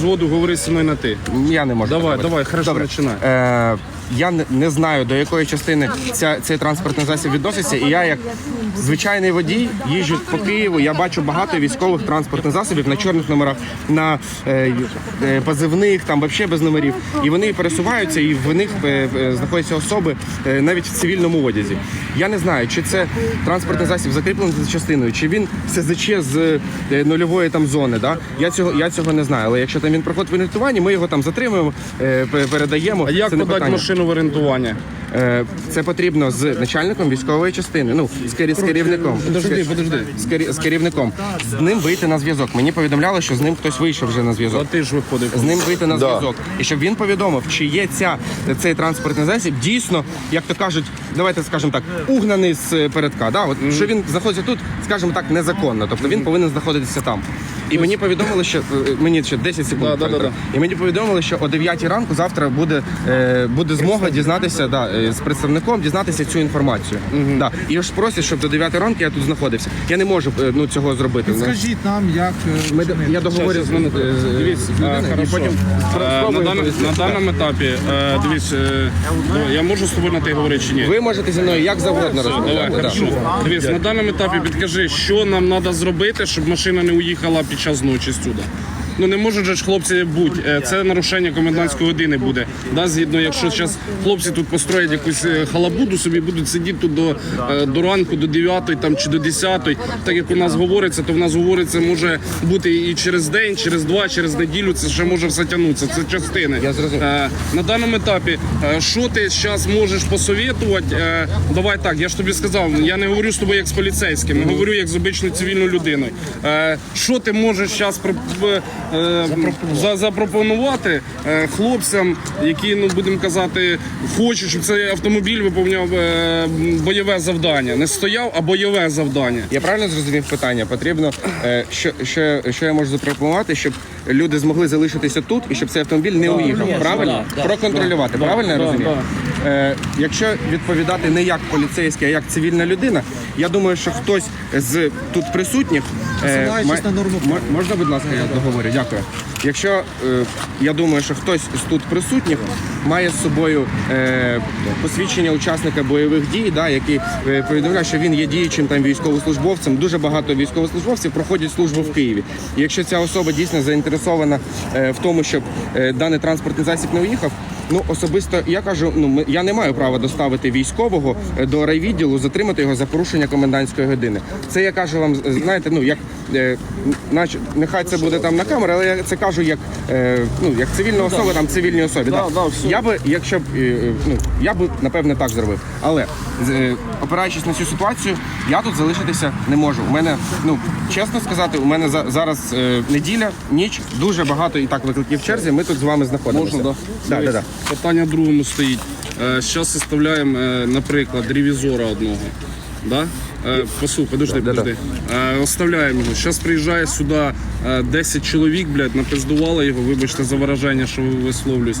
Згоду говори зі мною на ти. Я не можу. Давай, давай, хорошо, Добре. починай. Е, я не, знаю, до якої частини ця, цей транспортний засіб відноситься. І я, як звичайний водій, їжджу по Києву. Я бачу багато військових транспортних засобів на чорних номерах, на е, е, позивних, там взагалі без номерів. І вони пересуваються, і в них е, е, знаходяться особи е, навіть в цивільному одязі. Я не знаю, чи це транспортний засіб закріплений за частиною, чи він СЗЧ з е, нульової там зони. Да? Я цього я цього не знаю. Але якщо там він проходить в орієнтуванні, ми його там затримуємо, е, передаємо. А як Це не подати питання. машину в орієнтування? Е, Це потрібно з начальником військової частини. Ну з, керів- з керівником. Подожди, подожди. З, кері- з керівником. З ним вийти на зв'язок. Мені повідомляли, що з ним хтось вийшов вже на зв'язок. ти ж виходив. З ним вийти на зв'язок. І щоб він повідомив, чи є ця, цей транспортний засіб дійсно, як то кажуть, давайте скажемо так, угнаний з е, передка. Да? От, Що він знаходиться тут, скажімо так, незаконно. Тобто він повинен знаходитися там. І мені повідомили, що е, мені ще 10 секунд. Да, да, да. І мені повідомили, що о 9 ранку завтра буде, е, буде змога дізнатися да, е, з представником, дізнатися цю інформацію. Да. І ж просять, щоб до 9 ранку я тут знаходився. Я не можу е, ну, цього зробити. Скажіть нам, як е, Ми, я договорю з ними. е, з- Дивіться, людиною, і потім Е, на, спробую даному, відповісти. на даному етапі, е, е, ну, я можу з тобою на ти говорити чи ні? Ви можете зі мною як завгодно Давай, розмовляти. да. хорошо. Дивись, на даному етапі підкажи, що нам треба зробити, щоб машина не уїхала під час ночі сюди. Ну не можуть же ж хлопці бути. Е, Це нарушення комендантської години буде. Да, згідно, якщо зараз хлопці тут построять якусь е, халабуду, собі будуть сидіти тут до, е, до ранку, до 9 там, чи до 10, так як у нас говориться, то в нас говориться може бути і через день, через два, через неділю. Це ще може все тягнутися. Це частини. Я зрозумів. На даному етапі, що ти зараз можеш посовітувати? Давай так, я ж тобі сказав, я не говорю з тобою як з поліцейським, я говорю як з обичною цивільною людиною. Що ти можеш зараз запропонувати е, хлопцям, які, ну будемо казати, хочуть, щоб цей автомобіль виповняв е, бойове завдання. Не стояв, а бойове завдання. Я правильно зрозумів питання? Потрібно, е, що, що, що я можу запропонувати, щоб люди змогли залишитися тут і щоб цей автомобіль не уїхав. Правильно? Проконтролювати. Правильно я розумію? Е, якщо відповідати не як поліцейський, а як цивільна людина, я думаю, що хтось з тут присутніх е, Посилаючись на норму М- можна, будь ласка, я договорю. Дякую. Якщо е, я думаю, що хтось з тут присутніх має з собою е, посвідчення учасника бойових дій, да, який е, повідомляє, що він є діючим там військовослужбовцем. Дуже багато військовослужбовців проходять службу в Києві. І якщо ця особа дійсно заінтересована е, в тому, щоб е, даний транспортний засіб не уїхав. Ну особисто я кажу, ну я не маю права доставити військового е, до райвідділу, затримати його за порушення комендантської години. Це я кажу вам, знаєте, ну як е, наче нехай це буде там на камері, але я це кажу як е, ну як цивільна особа, там цивільній особі. Да, Я би, якщо б е, е, ну я би напевне так зробив. Але е, опираючись на цю ситуацію, я тут залишитися не можу. У мене, ну чесно сказати, у мене за, зараз е, неділя, ніч, дуже багато і так викликів в черзі. Ми тут з вами знаходимося. Можна, да? Да, да, да. Питання в другому стоїть. Зараз составляємо, е, наприклад, ревізора одного. Да? Е, Послухай, подожди, Да, да, подожди. Е, Оставляємо його. Зараз приїжджає сюди е, 10 чоловік, блядь, напиздували його, вибачте за вираження, що висловлююсь.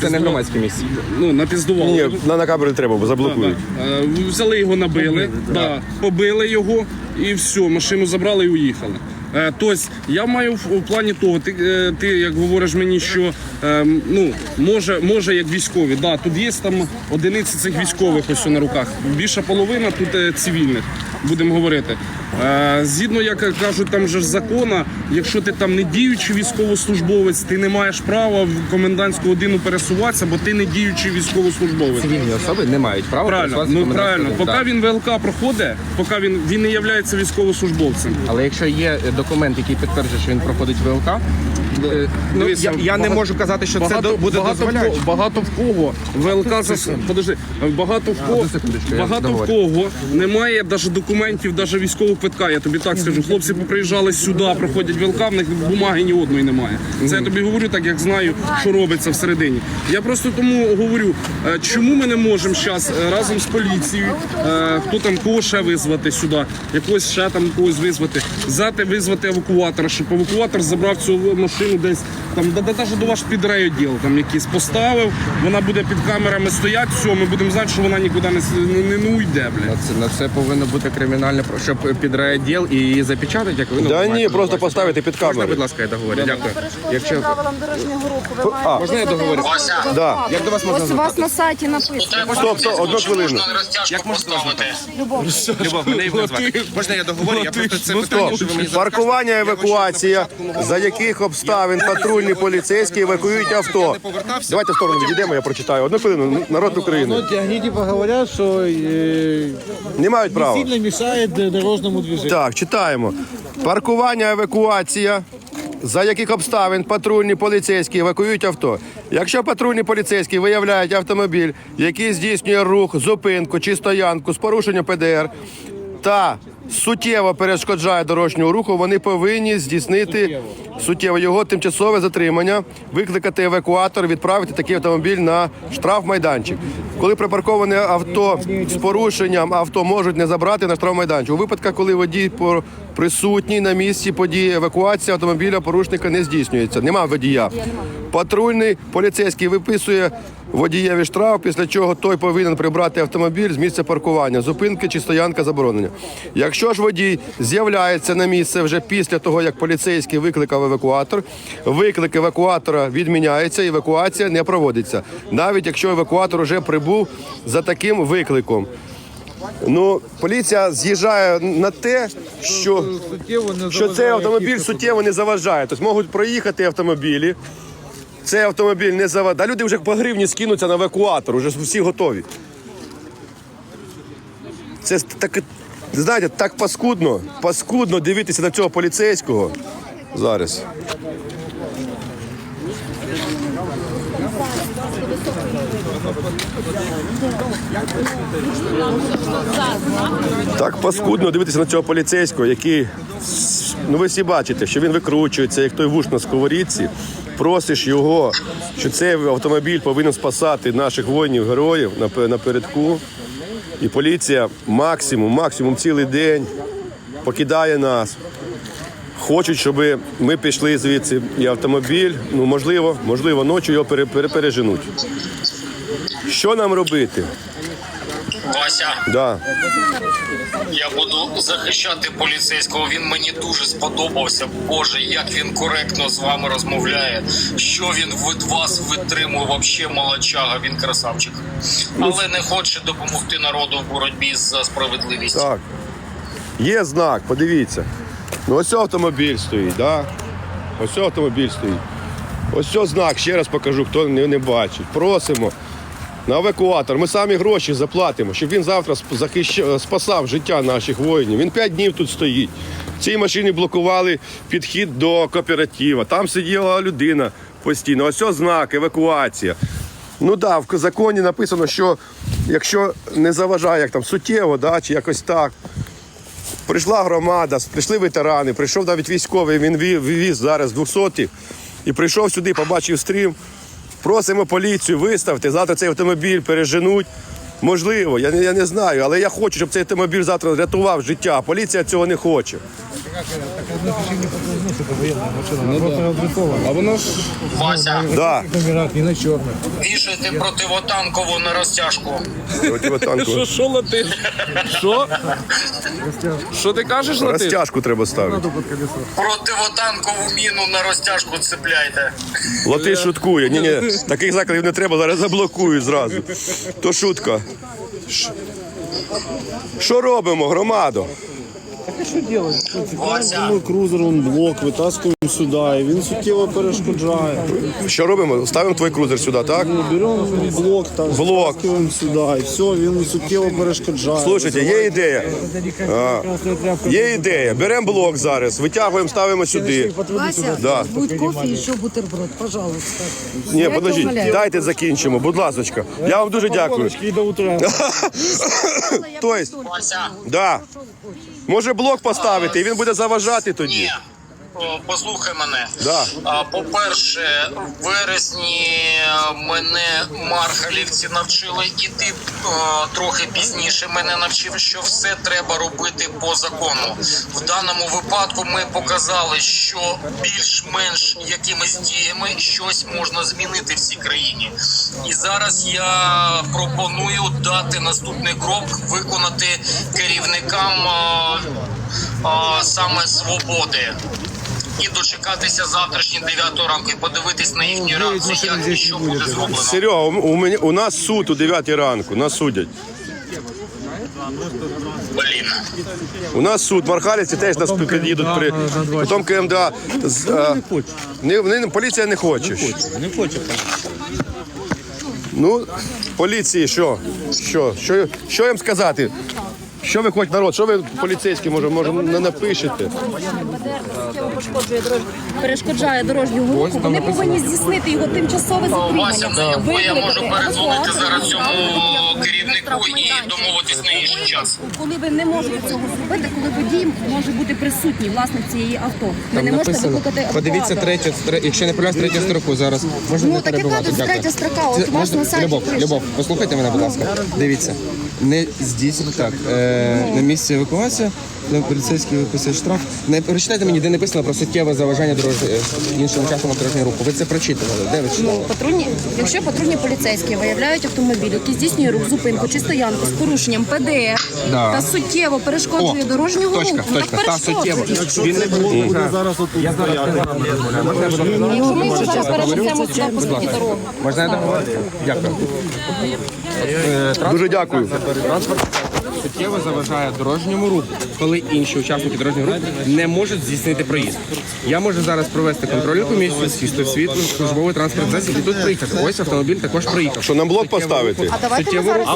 Це не громадське місце. Ну, напіздували. Ні, на, на камеру не треба, бо заблокують. Да. Е, Взяли його, набили, да. побили його і все, машину забрали і уїхали. Е, Тобто я маю в, плані того, ти, е, ти як говориш мені, що е, ну, може, може як військові, да, тут є там одиниці цих військових ось на руках. Більша половина тут е, цивільних, будемо говорити. Е, Згідно, як кажуть, там же ж закона, якщо ти там не діючий військовослужбовець, ти не маєш права в комендантську годину пересуватися, бо ти не діючий військовослужбовець. Цивільні особи не мають права Правильно, ну правильно. Поки він ВЛК проходить, поки він, він не є військовослужбовцем. Але якщо є документ, який підтверджує, що він проходить ВЛК, е, ну, Дивися, я, я не можу казати, що це буде багато, в кого, багато в кого ВЛК зас... Подожди, багато в кого, багато в кого немає навіть документів, навіть військового квитка. Я тобі так скажу. Хлопці поприїжджали сюди, проходять ВЛК, в них бумаги ні одної немає. Це я тобі говорю, так як знаю, що робиться всередині. Я просто тому говорю, е, чому ми не можемо зараз разом з поліцією, е, хто там кого ще визвати сюди, якогось ще там когось визвати, взяти, визвати евакуатора, щоб евакуатор забрав цю машину десь там да, да, навіть до ваш підрайоділ там якийсь поставив, вона буде під камерами стояти, все, ми будемо знати, що вона нікуди не, с- не, не, уйде, блядь. На це, на це повинно бути кримінальне, про- щоб під райділ і її запечатати, як ви ну, Да маєте ні, на просто увазі. поставити під Можна, камеру. будь ласка, я договорю. Дякую. Перешкоджує Якщо правилам дорожнього руху. Ви маєте а, можна я визнати договорю? вас- Да. як до вас можна Ось у вас на сайті написано. Стоп, стоп, одну хвилину. Як можна вас звертатися? Любов. Любов, мене Євген звати. Можна я договорю? Я просто це питання, що ви мені Паркування, кажете, я евакуація. хочу на початку За яких обставин патрульні поліцейські евакуюють авто? Давайте в сторону відійдемо, я прочитаю. Одну хвилину. Народ України. Они типа говорят, что э, Не мають права. сильно мешает э, дорожному движению. Так, читаємо. Паркування, евакуація. За яких обставин патрульні поліцейські евакуюють авто. Якщо патрульні поліцейські виявляють автомобіль, який здійснює рух, зупинку чи стоянку з порушенням ПДР та суттєво перешкоджає дорожнього руху, вони повинні здійснити суттєво його тимчасове затримання, викликати евакуатор, відправити такий автомобіль на штрафмайданчик. Коли припарковане авто з порушенням авто можуть не забрати на штрафмайданчик. У випадках, коли водій присутній на місці події евакуація автомобіля порушника не здійснюється. Нема водія. Патрульний поліцейський виписує водієві штраф, після чого той повинен прибрати автомобіль з місця паркування, зупинки чи стоянка заборонення. Якщо ж водій з'являється на місце вже після того, як поліцейський викликав евакуатор, виклик евакуатора відміняється, евакуація не проводиться, навіть якщо евакуатор вже прибув за таким викликом. Ну, поліція з'їжджає на те, що, що цей автомобіль суттєво не заважає. Тобто можуть проїхати автомобілі. Цей автомобіль не заведе. Люди вже по гривні скинуться на евакуатор, вже всі готові. Це так, знаєте, так паскудно, паскудно дивитися на цього поліцейського зараз. Так паскудно дивитися на цього поліцейського, який, ну ви всі бачите, що він викручується, як той вуш на сковорідці. Просиш його, що цей автомобіль повинен спасати наших воїнів, героїв напередку. І поліція максимум, максимум цілий день покидає нас. Хочуть, щоб ми пішли звідси. І автомобіль, ну можливо, можливо, ночі його пере- пере- переженуть. Що нам робити? Вася, Да. я буду захищати поліцейського. Він мені дуже сподобався. Боже, як він коректно з вами розмовляє. Що він від вас витримує? Вообще молодчага, він красавчик. Але не хоче допомогти народу в боротьбі за справедливість. Так. Є знак, подивіться. Ну ось автомобіль стоїть, да? Ось автомобіль стоїть. Ось знак, ще раз покажу, хто не, не бачить. Просимо на евакуатор. Ми самі гроші заплатимо, щоб він завтра сп- захищ... спасав життя наших воїнів. Він п'ять днів тут стоїть. В цій машині блокували підхід до кооператива. Там сиділа людина постійно. Ось знак, евакуація. Ну так, да, в законі написано, що якщо не заважає як там суттєво, да, чи якось так. Прийшла громада, прийшли ветерани, прийшов навіть військовий, він вивіз зараз 200 і прийшов сюди, побачив стрім. Просимо поліцію, виставити, завтра цей автомобіль переженуть. Можливо, я не, я не знаю, але я хочу, щоб цей автомобіль завтра рятував життя. Поліція цього не хоче. А воно ж Вася, Да. вішайте противотанкову на розтяжку. Противотанкову. що, що латиш? Що? Що ти кажеш латиш? Розтяжку треба ставити. Противотанкову міну на розтяжку цепляйте. Латиш шуткує. Ні, ні, таких закладів не треба, зараз заблокують зразу. То шутка. Ш- Що робимо, громадо? Вася, крузер, он блок, витаскуємо сюди, і він суттєво перешкоджає. Що робимо? Ставимо твій крузер сюди, так? Беремо блок, та Блок. сюди, і все, він суттєво перешкоджає. Слушайте, є ідея. А, є ідея. Беремо блок зараз, витягуємо, ставимо сюди. Вася, Да. будет кофе и еще бутерброд, пожалуйста. Ні, подождіть, дайте закінчимо, будь ласка. Я вам дуже дякую. І до утра. Тобто, Вася, да. Може блок поставити, і він буде заважати тоді. Послухай мене. Да. По-перше, в вересні е, мене мархалівці навчили, і ти трохи пізніше мене навчив, що все треба робити по закону. В даному випадку ми показали, що більш-менш якимись діями щось можна змінити в цій країні. І зараз я пропоную дати наступний крок, виконати керівникам а, саме свободи. І дочекатися завтрашній 9 ранку і подивитись на їхні реакції, як і що буде зроблено. Серега, у, у, мене, у нас суд у 9 ранку, нас судять. Блін. У нас суд, мархалівці теж нас під'їдуть при потім КМДА. З, а, не, вони- поліція не хоче. Не хоче. Ну, поліції, що? Що? Що, що їм сказати? Що ви хочете, народ? Що ви поліцейські може, може не напишете? пошкоджує перешкоджає дорожню руху. Вони повинні здійснити його тимчасове затримання. я можу Викликати передзвонити зараз цьому керівнику і домовитись на інший час. Коли ви не можете цього зробити, коли водій може бути присутній, власник цієї авто. Ви не можете викликати Подивіться третю, якщо не помиляюсь, третю строку зараз. Можна Ну, не так яка тут третя строка? От у вас можна- на сайті Любов. Любов, послухайте мене, будь ласка. Дивіться. Не здійснюйте так. На місці евакуація, на поліцейський виписує штраф. Не прочитайте мені, де написано про суттєве заважання дорож... е, іншим учасникам дорожнього руху. Ви це прочитували. Де ви читали? Ну, патрульні, якщо патрульні поліцейські виявляють автомобіль, який здійснює рух, зупинку чи стоянку з порушенням ПДР Да. та суттєво перешкоджує дорожнього точка, руху, ну, точка, так та суттєво. перешкоджує. Він не був. Зараз отут стояти. Якщо ми його зараз перенесемо сюди по суті дорогу. Можна я? Дякую. Дуже дякую. Суттєво заважає дорожньому руху, коли інші учасники дорожнього руху не можуть здійснити проїзд. Я можу зараз провести контрольну комісію, сісти в світло, службовий транспорт засіб і тут приїхати. Ось автомобіль також приїхав. Що нам блок поставити? А давайте ми зараз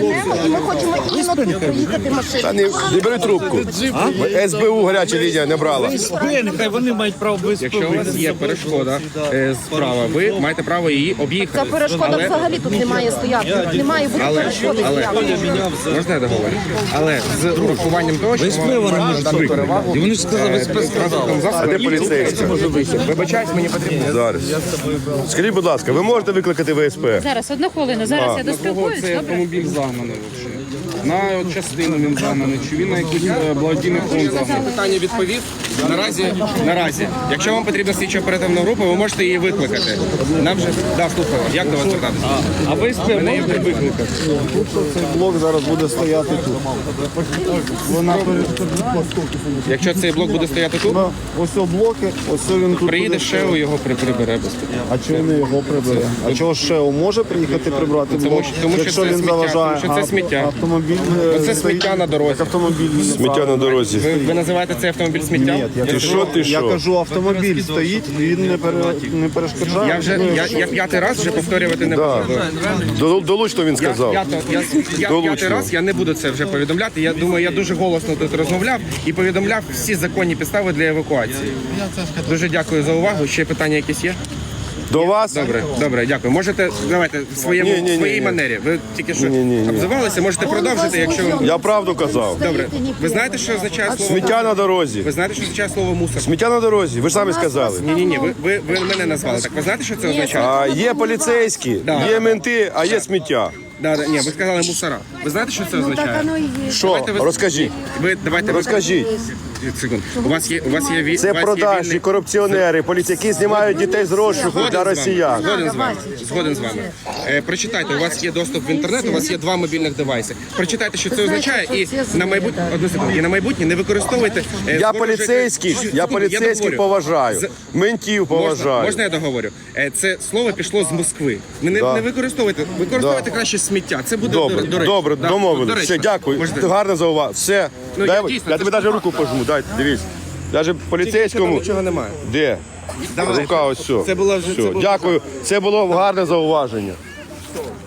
рух. машину і ми хочемо тут проїхати машину. Та не, не бери трубку. СБУ гаряча лінія не брала. Нехай вони мають право без Якщо у вас є перешкода е, справа, ви маєте право її Ця об'їхати. перешкода взагалі тут не має стояти. Не має бути Але, перешкоди. але можна я договорю? Але з урахуванням того, що вам може дати перевагу І вони ж сказали, е, ви сказали. транспортному А засобу. де поліцейська? Вибачаюсь, мені потрібно. Зараз. Скажіть, будь ласка, ви можете викликати ВСП? Зараз одну хвилину. Зараз я Кого доспілкуюсь. цей Добре. автомобіль загнаний взагалі? На частину він загнаний, чи він на якийсь е, благодійний фонд загнаний? питання відповів. Наразі, наразі, якщо вам потрібна слідчо оперативна група, ви можете її викликати. Нам вже да, слухаю. вас. Як до вас звертатися? А ви можете викликати? Цей блок зараз буде стояти тут. Вона Якщо цей блок буде стояти тут, ось о блоки, ось він тут. приїде буде ще його при- прибере без питань. А чого не його прибере? А чого ШЕО може приїхати прибрати Тому блок, що- тому що якщо це він сміття, заважає? тому що це сміття. Автомобіль е, Оце стоїть- сміття на дорозі. Автомобіль Сміття на дорозі. Ви, ви називаєте цей автомобіль сміттям? Ні, я Ти кажу, що, ти я що? кажу, автомобіль стоїть, він не, пере, не перешкоджає. Я вже Ну, я, я п'ятий раз вже повторювати не Да. буду. До- Долучно він Я, сказав. я, то- я, я Долучно. п'ятий раз я не буду це вже повідомляти. Я думаю, я дуже голосно тут розмовляв і повідомляв всі законні підстави для евакуації. Дуже дякую за увагу. Ще питання якісь є? До вас? Добре, добре, дякую. Можете давайте в своєму Ні, ні, ні, своїй ні. манері. Ви тільки що Ні, ні, ні. обзивалися, можете продовжити, якщо ви Я правду казав. добре. Ви знаєте, що означає слово Сміття на дорозі. Ви знаєте, що означає слово мусор? Сміття на дорозі. Ви ж самі сказали. Ні, ні, ні. Ви, ви, ви мене назвали. Так ви знаєте, що це означає? А є поліцейські, Да. є менти, а є сміття. Да, да, ні, ви сказали мусора. Ви знаєте, що це Ну так означає? і є. Що? Давайте ви- Розкажіть. Ви давайте ви- Розкажіть. Секунд. У вас є у вас є ві- Це у вас є продажні вільний- корупціонери, поліції, які знімають дітей з розшуку Згоден для з вами. росіян. Згоден з вами. Згоден з вами. Е, прочитайте, у вас є доступ в інтернет, у вас є два мобільних девайси. Прочитайте, що це означає, і на майбутнє одну секунду, і на майбутнє не використовуйте. е, Я ворожих- поліцейських, Секунду, я поліцейських договорю. поважаю. З- Ментів Можна, поважаю. можна я договорю? Е, Це слово пішло з Москви. Не, не, Да. не використовуйте, використовуйте краще сміття. Це буде Добре, до, до речі. добре, Да, домовились. речі. Все, дякую. Можете- Ти гарно зауважив. Все. Ну, Дай, я я, дійсно, тобі ж навіть руку пожму. Дай, дивись. Навіть Тільки поліцейському. нічого немає. Де? Давай. Рука ось все. Це було вже- Все, це було- Дякую. Це було гарне зауваження.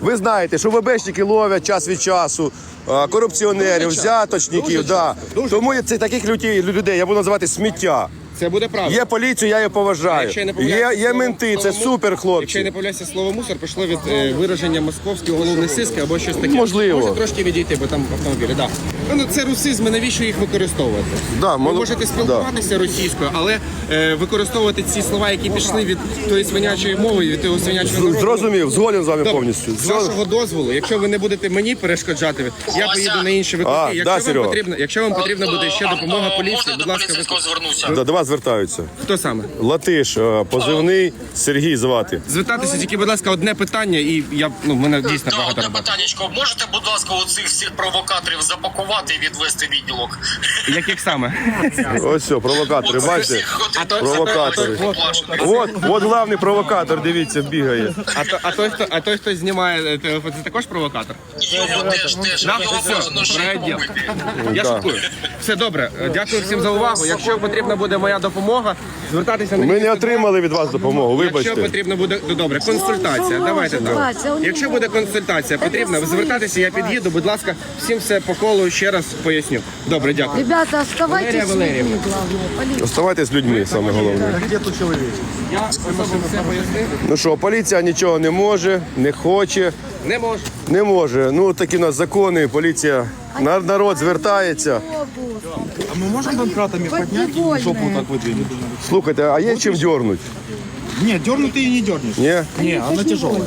Ви знаєте, що ВБшники ловлять час від часу а, корупціонерів, взяточників. Да. Тому це таких людей, людей я буду називати сміття. Це буде правда. Є поліцію, я її поважаю. Якщо я не Є, помиляюся, є слово- менти, це слово му- супер Якщо я хлопці. не помиляюся, слово мусор пішло від е, вираження московський головний сиск або щось таке. Можливо. Може трошки відійти, бо там автомобілі. Да. Ну це русизми, навіщо їх використовувати? Да, Ви мол- можете спілкуватися російською, але е, використовувати ці слова, які пішли від тої свинячої мови, від того свинячого народу. Зрозумів, згоден з вами Добре. повністю. З вашого дозволу, якщо ви не будете мені перешкоджати, я поїду на інші виклики. А, якщо, да, вам Серега. потрібно, якщо вам потрібна буде ще допомога поліції, будь ласка, ви... поліцейського? Да, до вас звертаються. хто саме? Латиш, е, позивний Сергій звати. Звертатися тільки, будь ласка, одне питання, і я ну в мене дійсно Да, багато одне роботи. питаннячко. Можете, будь ласка, оцих всіх провокаторів запакувати і відвести в відділок? Яких саме? Ось все, провокатори, бачите? Всіх, Провокатори. От, от главний провокатор, дивіться, бігає. А, то, а, той, хто, а той, хто знімає е, телефон, це також провокатор? Його теж, теж. Да, Його все, бажано ще й правильно. побити. Я Да. шуткую. Все добре. Е, Дякую всім за увагу. Якщо потрібна буде моя допомога, звертатися на Ми не отримали від вас допомогу, Якщо вибачте. потрібно буде ну добре, консультація. Давайте так. Якщо буде консультація, потрібно звертатися. Я під'їду. Будь ласка, всім все по колу ще раз поясню. Добре, дякую. Ребята, оставайтесь с людьми, главное. Оставайтесь з людьми, саме головне. Я особисто все пояснив. Ну що, поліція нічого не може, не хоче, Не можу. не може. Ну такі у нас закони, поліція. на- Народ звертається. А мы можем домкратами поднять и жопу так выдвинуть? Слухайте, а є чим дьорнуть? Нет, дернуть ты и не дернешь. Ні? Не, она тяжелая.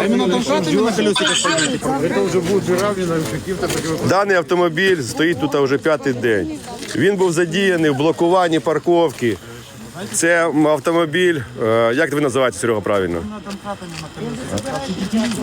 А именно домкратами на колесиках поднять. Даний автомобіль стоїть тут вже п'ятий день. Він був задіяний в блокуванні парковки. Це м, автомобіль, е, як ви називаєте Серега правильно?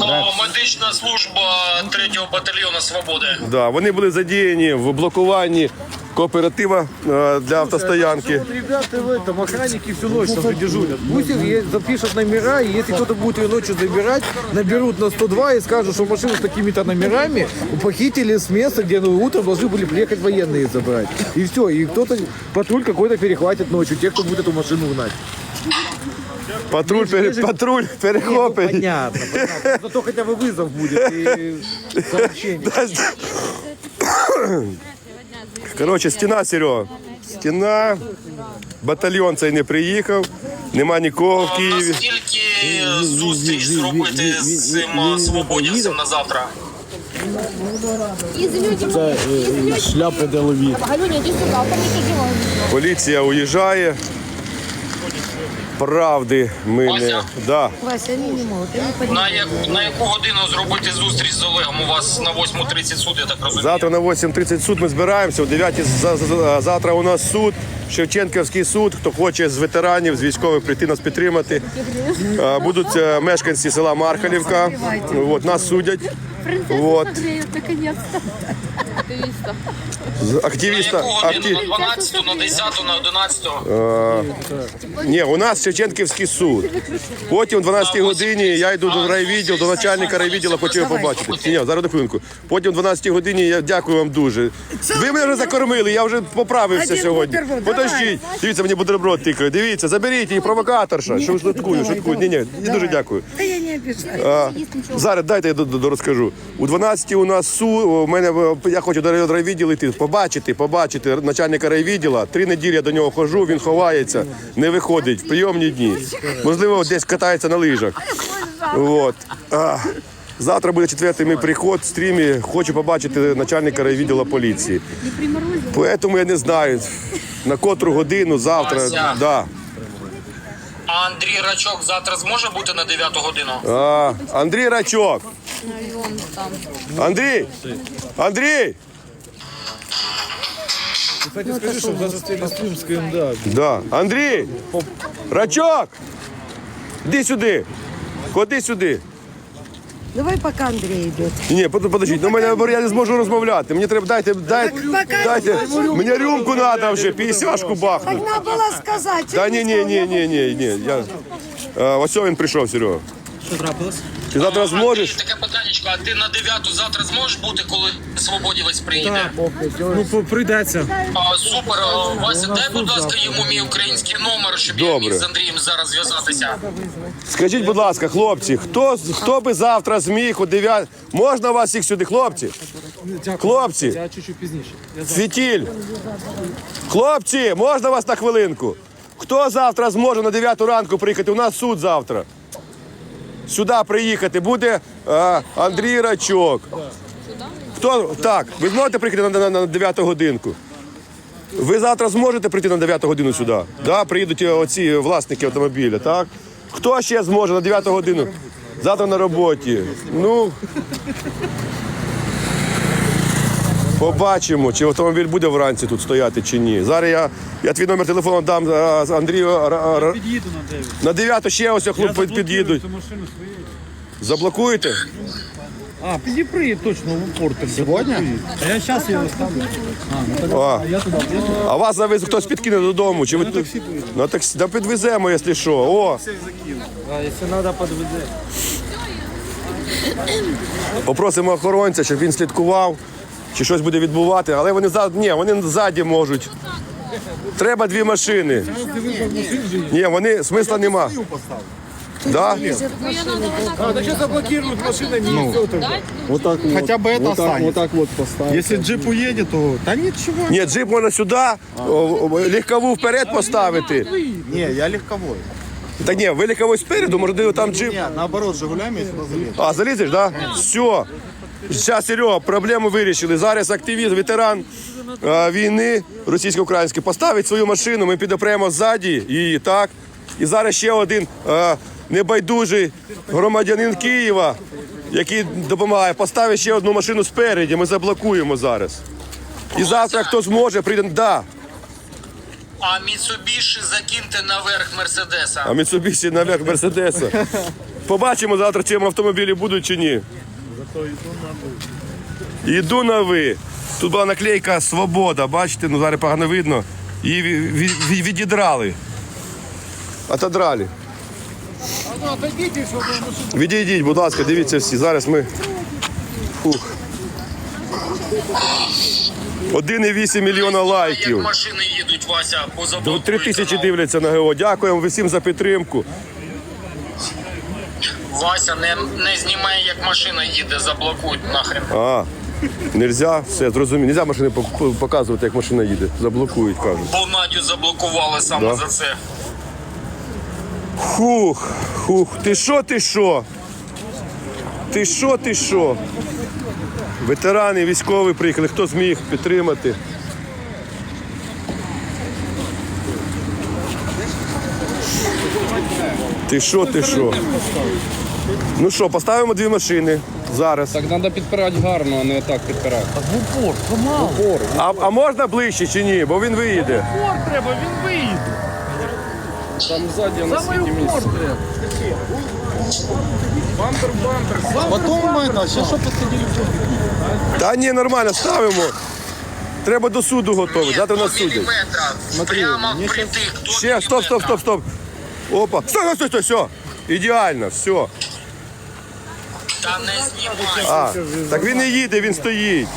О, Медична служба 3-го батальйону Свободи. Да, вони були задіяні в блокуванні кооператива е, для автостоянки. Ребята в этом, охранники всю ночь там же дежурят. Пусть их е- запишут номера, и если кто-то будет ее ночью забирать, наберут на 102 и скажут, что машину с такими-то номерами похитили с места, где ну, утром должны были приехать военные забрать. И все, и кто-то, патруль какой-то перехватит ночью, тех, кто будет эту машину гнать. Патруль, пере- патруль перехопить. Понятно, понятно. Зато хотя бы вызов будет и сообщение. Коротше, стіна, Серега. Стіна. Батальйон цей не приїхав. Нема нікого в Києві. Наскільки зустріч зробити з цим е, свободівцем на завтра? Шляпи делові. Галюня, иди сюда, там эти дела. Поліція уїжджає. Правди ми не. Вася? Да. Вася, они не могут, они. На, як, на яку годину зробити зустріч з Олегом? У вас на 8.30 суд, я так розумію. Завтра на 8.30 суд ми збираємося. О 9 за- за- завтра у нас суд. Шевченківський суд. Хто хоче з ветеранів, з військових прийти нас підтримати. Будуть е, мешканці села Мархалівка. От, нас судять. Вот. наконец-то. Активіста. яку годину? На 12, на 10, на 11? Ні, у нас Шевченківський суд. Потім о 12 годині я йду до райвідділ, до начальника райвідділу, хочу його побачити. Ні, ні, зараз до хвилинку. Потім о 12 годині я дякую вам дуже. Ви мене вже закормили, я вже поправився сьогодні. Подождіть, дивіться, мені бутерброд тикає. Дивіться, заберіть її провокаторша. Що шуткую, шуткую. Ні, ні, дуже дякую. Да я не обижаюсь. Зараз дайте я розкажу. У 12 у нас су, у мене е, я хочу до райвідділу йти, побачити, побачити начальника райвідділа. Три неділі я до нього ходжу, він ховається, не виходить в прийомні дні. Можливо, десь катається на лижах. От. Завтра буде четвертий мій приход в стрімі. Хочу побачити начальника райвідділу поліції. Тому я не знаю, на котру годину завтра. Да. А Андрій Рачок завтра зможе бути на 9 годину? А, Андрій Рачок. Андрій! Андрій! Кстати, скажи, чтобы за с КМДА. Да. Андрій! Рачок! Іди сюди! Ходи сюди. Давай пока Андрей идет. Ні, под- подождіть, ну мене я не зможу розмовляти. Мені треба дайте, дайте, дайте. Мені рюмку треба вже, пісяшку бахнути. Так надо было сказать. Та ні, ні, ні, ні, ні, ні. Я... А, ось він прийшов, Серега. Трапилось? Ти завтра зможеш? Андрій, таке питаннячко, а ти на 9 завтра зможеш бути, коли свободівець приїде? Ну, прийдеться. А, супер, А, Вася, дай, будь ласка, йому мій український номер, щоб я Добре. міг з Андрієм зараз зв'язатися. Скажіть, будь ласка, хлопці, хто, хто би завтра зміг у 9... Можна вас їх сюди, хлопці? Хлопці, Я чуть-чуть пізніше. Я Світіль! Хлопці, можна вас на хвилинку? Хто завтра зможе на 9 ранку приїхати? У нас суд завтра. Сюди приїхати буде е, Андрій Рачок. Хто так? Ви зможете приїхати на, на, на 9 годинку? Ви завтра зможете прийти на 9 годину сюди? Да? Приїдуть оці власники автомобіля, так? Хто ще зможе на 9 годину? Завтра на роботі. Ну. Побачимо, чи автомобіль буде вранці тут стояти чи ні. Зараз я, я твій номер телефону дам а, Андрію. а, а, а, Під'їду на 9. На 9 ще ось хлопці під'їдуть. Цю машину. Заблокуєте? А, піди приїдь точно в Портер. Сьогодні? А я зараз його ставлю. А, ну так А, я туди. Я туди. а вас завез хтось підкине додому. Чи ви тут? На таксі. Да підвеземо, якщо що. О, А если надо, подвезе. попросимо охоронця, щоб він слідкував, чи щось буде відбувати. Але вони за ні, вони ззаді можуть. Треба дві машини. Ні, вони смисла нема. Да? А, да сейчас заблокируют машинами и все. Вот так вот. Хотя бы это вот так, останется. вот так вот поставить. Если джип уедет, то... Да ничего. Ні, джип можна сюди, о, легкову вперед поставити. Не, я легковой. Та ні, ви легковий спереду, можливо, там джип. Не, наоборот, Жигулями я сюда. А, залізеш, так? Да? Все. Зараз, Серега, проблему вирішили. Зараз активіст, ветеран е, війни російсько-української поставить свою машину, ми підопремо ззаді її, так? І зараз ще один е, небайдужий громадянин Києва, який допомагає, поставить ще одну машину спереді, ми заблокуємо зараз. І завтра, хто зможе, прийде. Да. А Міцубіші закиньте наверх Мерседеса. А Mitsubishi наверх Мерседеса. Побачимо завтра, чи автомобілі будуть чи ні. Йду на ви. Тут була наклейка Свобода, бачите, ну зараз погано видно. Її ві- ві- ві- відідрали. Отодрали. Відійдіть, будь ласка, дивіться всі. Зараз ми. Фух. 1,8 мільйона Як лайків. машини їдуть, Вася, по До заблокуй тисячі дивляться на ГО. Дякуємо всім за підтримку. Вася, не, не знімай, як машина їде, заблокуй нахрен. А, нельзя, все, зрозумів. Нельзя машини показувати, як машина їде. Заблокують, кажуть. Бо Надю заблокували саме Да. за це. Хух, хух, ти що, ти що? Ти що, ти що? Ветерани, військові приїхали, хто зміг підтримати. Ти що, ти що? Ну що, поставимо дві машини зараз. Так треба підпирати гарно, а не так підпирати. А, а можна ближче чи ні? Бо він виїде. треба, він виїде. Там ззаді у нас скільки місця. Потом мы это, сейчас что посадили в Та ні, нормально, ставимо. Треба до суду готові. Завтра нас судять. Прямо впритик. до Ще, стоп, стоп, стоп, стоп. Опа. Стой, стой, стой, все. Ідеально, все. Та не знімай. А, так він не їде, він стоїть.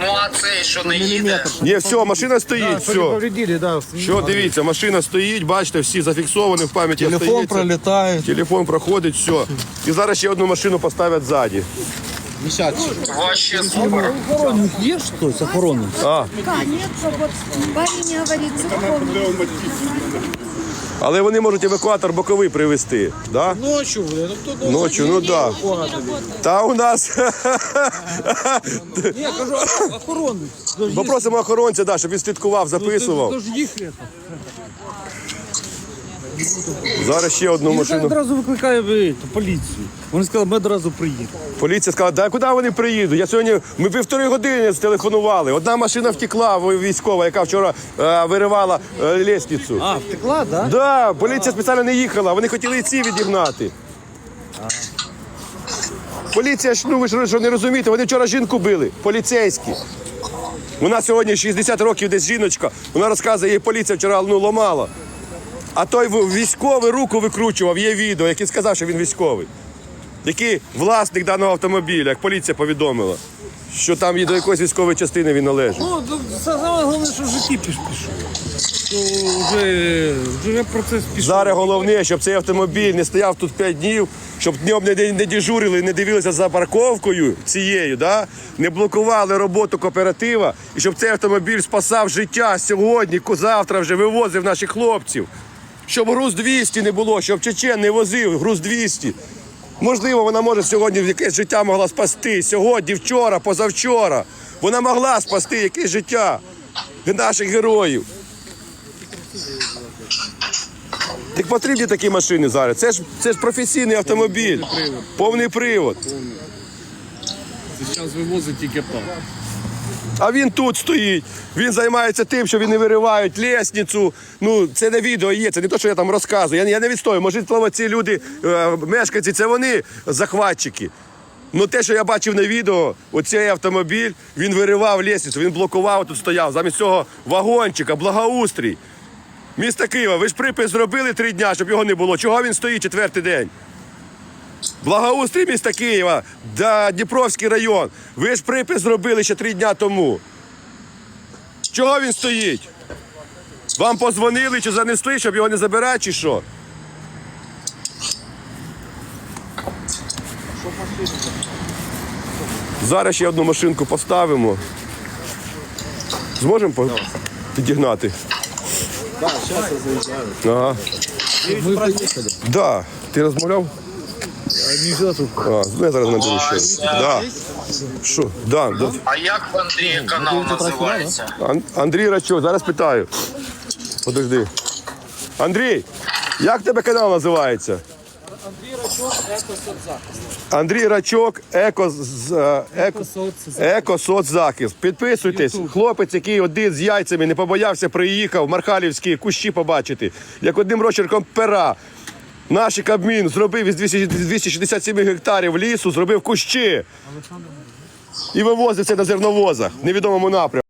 Ну а цей, що не їде? Ні, все, машина стоїть, Что не все. повредили, да. Що, дивіться, машина стоїть, бачите, всі зафіксовані в пам'яті. Телефон остається. пролетает. Телефон проходить, все. І зараз ще одну машину поставлять ззаді. Вообще супер. Охоронник есть что-то охоронник? А, Конечно, вот парень говорит, запомни. Але вони можуть евакуатор боковий привезти. Да? Ночі, блин, ну кто Ночі, ну так. Да. Та у нас. Я кажу, охоронний. Попросимо охоронця, да, щоб він слідкував, записував. Тож їх. Зараз ще одну Він машину. одразу викликає ви, ту поліцію. Вони сказали, ми одразу приїдемо. Поліція сказала, да куди вони приїдуть? Я сьогодні ми півтори години зтелефонували. Одна машина втекла в- військова, яка вчора е, виривала е, лестницю. А, втекла, да? Да, поліція спеціально не їхала, вони хотіли і ці відігнати. Поліція ж, ну ви ж що не розумієте, вони вчора жінку били, поліцейські. Вона сьогодні 60 років десь жіночка. Вона розказує, її поліція вчора ну, ламала. А той військовий руку викручував, є відео, який сказав, що він військовий. Який власник даного автомобіля, як поліція повідомила, що там і до якоїсь військової частини він належить. Ну, ну, саме головне, що в житті піш пішов. Що вже, вже процес пішов. Зараз головне, щоб цей автомобіль не стояв тут 5 днів, щоб днем не, не дежурили, не дивилися за парковкою цією, да? не блокували роботу кооператива, і щоб цей автомобіль спасав життя сьогодні, завтра вже вивозив наших хлопців. Щоб груз 200 не було, щоб Чечен не возив груз 200. Можливо, вона може сьогодні якесь життя могла спасти. Сьогодні, вчора, позавчора. Вона могла спасти якесь життя наших героїв. Так потрібні такі машини зараз. Це ж, це ж професійний автомобіль. Повний привод. Зараз вивозить тільки так. А він тут стоїть. Він займається тим, що вони виривають лісницю. Ну, це не відео є, це не те, що я там розказую. Я, я не відстою. Може, слово, ці люди, е, мешканці, це вони захватчики. Ну те, що я бачив на відео, оцей автомобіль, він виривав лісницю, він блокував, тут стояв. Замість цього вагончика, благоустрій. Місто Києва, ви ж припис зробили три дня, щоб його не було. Чого він стоїть четвертий день? Благоустрій міста Києва, да, Дніпровський район. Ви ж припис зробили ще три дня тому. Чого він стоїть? Вам позвонили чи занесли, щоб його не забирати, чи що? Зараз ще одну машинку поставимо. Зможемо по- підігнати? Так, зараз я заїжджаю. Ага. Да. Ти розмовляв? А, ну я зараз наберу ще. Да. Що? Да, да. А як в Андрія канал називається? Ан- Андрій Рачок, зараз питаю. Подожди. Андрій, як тебе канал називається? Андрій Рачок, еко, з- е, еко, еко соцзахист. Підписуйтесь. Хлопець, який один з яйцями не побоявся, приїхав в Мархалівські кущі побачити, як одним рочерком пера. Наш Кабмін зробив із 200 267 гектарів лісу, зробив кущі. І вивозив це на зерновозах в невідомому напрямку.